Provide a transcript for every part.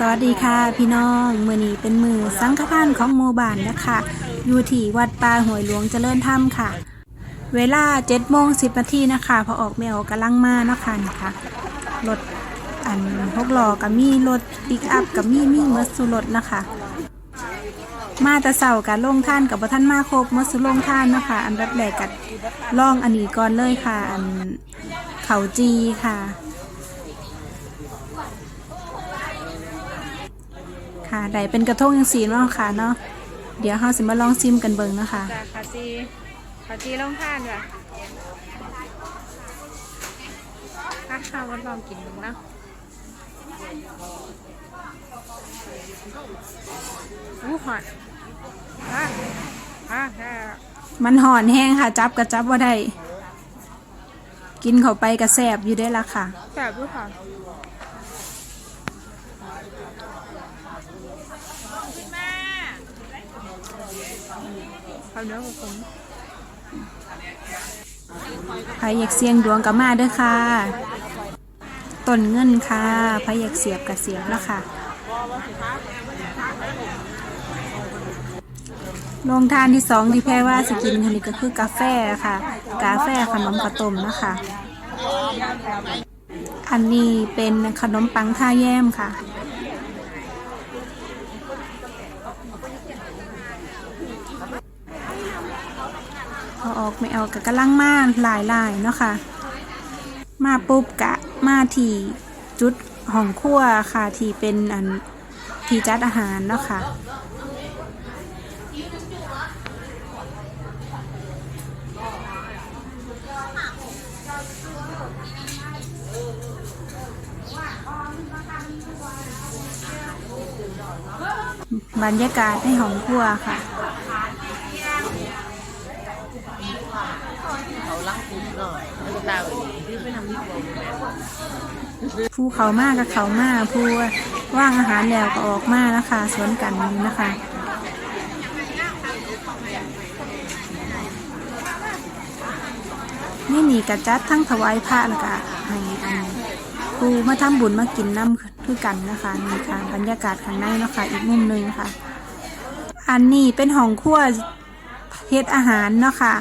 สวัสดีค่ะพี่น้องมือนี้เป็นมือสังฆทานของโมบานนะคะอยู่ที่วัดป่าหวยหลวงเจริญธรรมค่ะ เวลา7โมง10นาทีนะคะ พอออกแมวกำลังมานะคะนี่ค่ะรถอันพกหลอกับมีรถปิกอัพกับมีมีเมอสุรถนะคะ มาต่เสากันลงท่านกับท่านมาครบเมื่อสุลงท่านนะคะ อันดับแรกกัดล่องอันนี้ก่อนเลยค่ะ อันเขาจีค่ะ ค่ะได้เป็นกระทงยังสีเนาะค่ะเนาะเดี๋ยวเราสิมาลองซิมกันเบิ่งนะคะจ้ะขาจีขาจีลองทานว่ะถ้าข้าวมันลองกินดูนะอู้หอดอะอะอะมันห่อนแห้งค่ะ จับกระจับว่าได้ กินเข้าไปกระแสบอยู่ได้ละค่ะแซ่บด้วยค่ะ ข้าวเหนียวกับผมใครอยากเสี่ยงดวงกับมาเด้อค่ะต้นเงินค่ะใครอยากเสียบกับเสียบแล้วค่ะโรงทานที่สองที่แพรว่าสกินคันนี้ก็คือกาแฟค่ะ กาแฟขนมข้าวต้มนะคะ อันนี้เป็นขนมปังท่าแย้มค่ะ ออกไม่เอากะกำลังมาหลายลายๆเนาะค่ะ มาปุ๊บกะมาที่จุดห้องครัวค่ะที่เป็นอันที่จัดอาหารเนาะค่ะบรรยากาศในห้องครัวค่ะ ผู้เขามากกับเขามากผู้ว่างอาหารแล้วก็ออกมานะคะสวนกันนี้นะคะนี่หนีกระจัดทั้งถวายพระแล้วก็ให้อันผู้มาทำบุญมากินน้ำคือกันนะคะนี่ค่ะบรรยากาศข้างในนะคะอีกมุมหนึงค่ะ อันนี้เป็นห้องครัวเฮ็ดอาหารเนาะค่ะ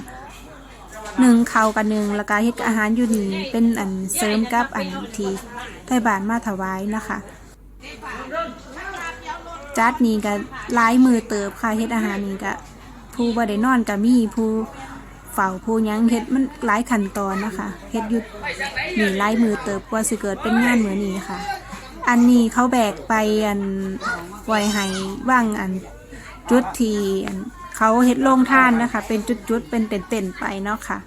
หนึ่งเขากับหนึ่งแล้วก็เฮ็ดอาหารอยู่นี่เป็นอันเสริมกับอันที่ไทบานมาถวายนะคะจัดนี่ก็ลายมือเติบค่ะเฮ็ดอาหารนี่ก็ผู้บ่ได้นอนก็มีผู้เฝ้าผู้ยังเฮ็ดมันหลายขั้นตอนนะคะเฮ็ดอยุดนี่ลายมือเติบกว่าสิเกิดเป็นงานเหมือนนี้ค่ะ อันนี้เขาแบกไปอันไว้ให้ว่างอันจุดที่อัน เขาเฮ็ดโรงท่านนะคะ เป็นจุดๆ เป็นเต็นๆไปเนาะค่ะ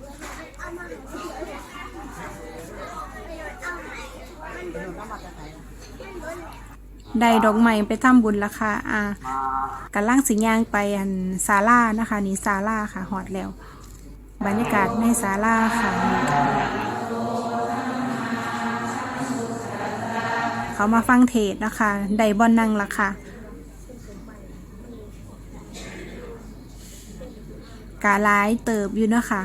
ได้ดอกไม้ไปทำบุญราคาอ่ากำลังสิงยางไปอันศาลานะคะ นี่ศาลาค่ะหอดแล้ว บรรยากาศในศาลาค่ะนี่ค่ะเขามาฟังเทศน์นะคะ ได้บอนนั่งละค่ะ กาหลายเติบอยู่เนาะคะ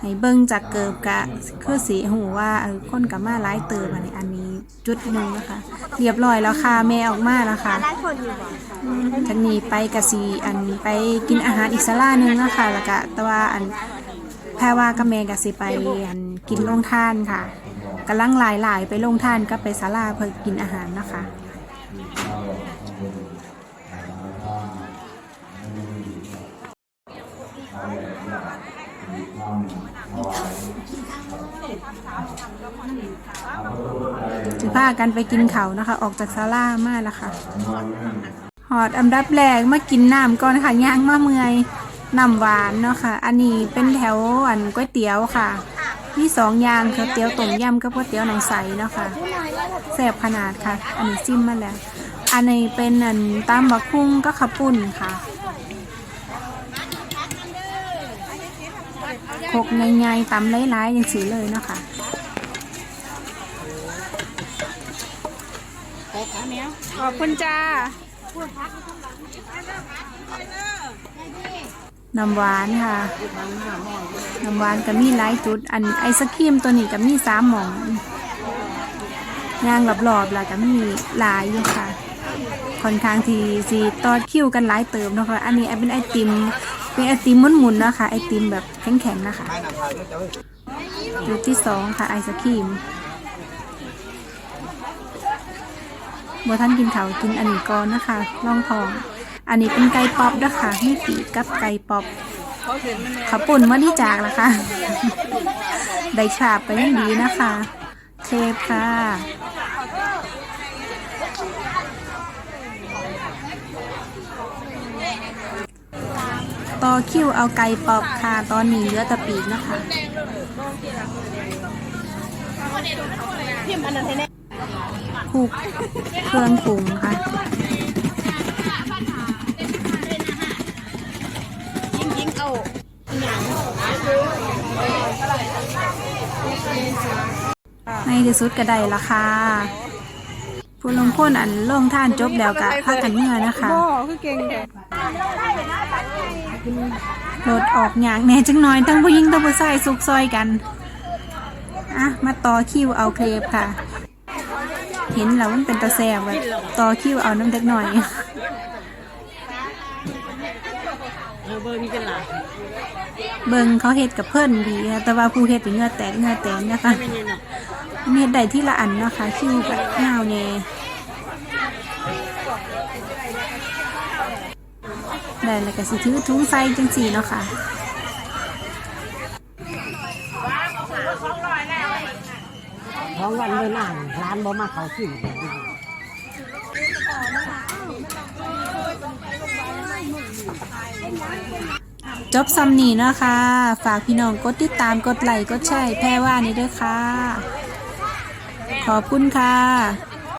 ให้เบิ่งจากเกิบกะคือสีหูว่าเออคนกับมาหลายเติบอันนี้อันนี้จุดหนึ่งนะคะ เรียบร้อยแล้วค่ะแม่ออกมาแล้วค่ะทางนี้ไปกะสีอันไปกินอาหารอีกสลาหนึงนะคะแล้วก็แต่ว่าอันแพรว่ากับแม่กะสิไปอันกินโรงทานค่ะกำลังหลายๆไปโรงทานก็ไปศาลาเพื่อกินอาหารนะคะ สิพากันไปกินเขานะคะ ออกจากศาลามาแล้วค่ะ หอดอันดับแรกมากินน้ำก่อนค่ะย่างมาเมื่อยน้ำหวานเนาะค่ะ อันนี้เป็นแถวอันก๋วยเตี๋ยวค่ะ มีสองอย่างค่ะเตี๋ยวต้มยำกับก๋วยเตี๋ยวหนังใสเนาะค่ะแซ่บขนาดค่ะ อันนี้ซิมมาแล้ว อันนี้เป็นอันตามบักคุ้งก็ขับปุ่นค่ะ คกใหญ่ๆตำหลายๆอย่างสีเลยเนาะค่ะขอบคุณจ้าน้ำหวานค่ะ น้ำหวานก็มีหลายจุด อันไอศครีมตัวนี้ก็มีสามหม่องย่างรอบๆแล้วก็มีหลายอยู่ค่ะ ค่อนข้างที่สีต่อคิวกันหลายเติมเนาะคะ อันนี้เป็นไอติม เป็นไอติมหมุนๆนะคะ ไอติมแบบแข็งๆนะคะจุดที่สองค่ะไอศครีมบัท่านกินเขากินอันนี้ก่อนนะคะลองทอง อันนี้เป็นไก่ป๊อปนะคะมีปีกกับไก่ป๊อปขับปุ่นมาที่จากละค่ะได้ฉาบไปยังดีนะคะ เคค่ะ ต่อคิวเอาไก่ปอบค่ะตอนนี้เหลือแต่ปีกนะคะคลุกเครื่องปรุงค่ะยิงยิงเอาในที่สุดก็ได้ละค่ะผู้ลงพ้นอันลงท่านจบแล้วกะพากันเมื่อนะคะ คือเก่งแก รถออกอย่างแน่จังน้อยทั้งผู้หญิงทั้งผู้ชายสุกซอยกันอะมาต่อคิวเอาเครปค่ะ เห็นแล้วมันเป็นตาแสบแบบต่อคิวเอาน้ำเด็กหน่อยเบอร์มีกันหลายเบิงเขาเฮ็ดกับเพื่อนดีค่ะแต่ว่าผู้เฮ็ดเป็นเงือแตกเงือแตนนะคะเฮ็ดได้ที่ละอันนะคะคิวแบบยาว แน่ได้แล้วก็สิถือถุงใส่จังสี่เนาะค่ะท้องวันเดินอ่างร้านบ่มาเขากินจบซัมนี่เนาะคะ ฝากพี่น้องกดติดตามกดไลค์กดแชร์แพร่ว่านี่ด้วยค่ะ ขอบคุณค่ะ